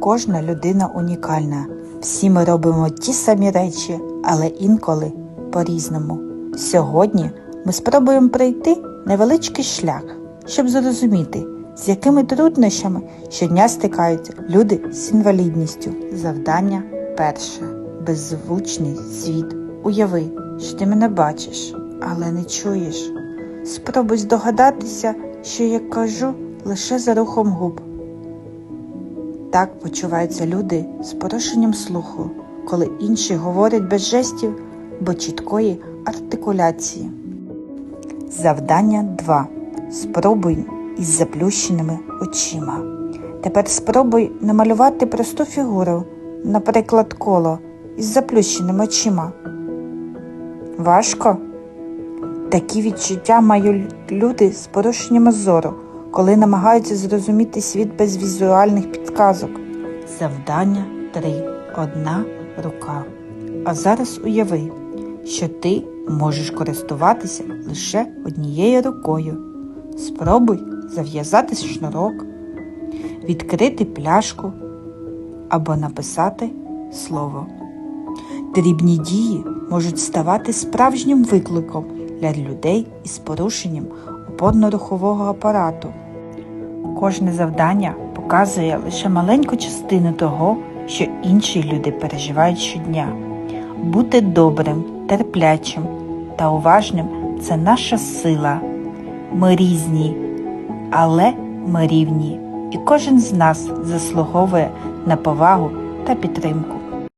Кожна людина унікальна. Всі ми робимо ті самі речі, але інколи по-різному. Сьогодні ми спробуємо пройти невеличкий шлях, щоб зрозуміти, з якими труднощами щодня стикаються люди з інвалідністю. Завдання перше беззвучний світ. Уяви, що ти мене бачиш, але не чуєш. Спробуй здогадатися, що я кажу лише за рухом губ. Так почуваються люди з порушенням слуху, коли інші говорять без жестів бо чіткої артикуляції. Завдання 2. Спробуй із заплющеними очима. Тепер спробуй намалювати просту фігуру, наприклад, коло із заплющеними очима. Важко? Такі відчуття мають люди з порушенням зору, коли намагаються зрозуміти світ без візуальних підказок. Завдання 3. Одна рука. А зараз уяви, що ти можеш користуватися лише однією рукою. Спробуй зав'язати шнурок, відкрити пляшку або написати слово. Дрібні дії можуть ставати справжнім викликом для людей із порушенням опорно-рухового апарату. Кожне завдання показує лише маленьку частину того, що інші люди переживають щодня. Бути добрим, терплячим та уважним це наша сила. Ми різні, але ми рівні, і кожен з нас заслуговує на повагу та підтримку.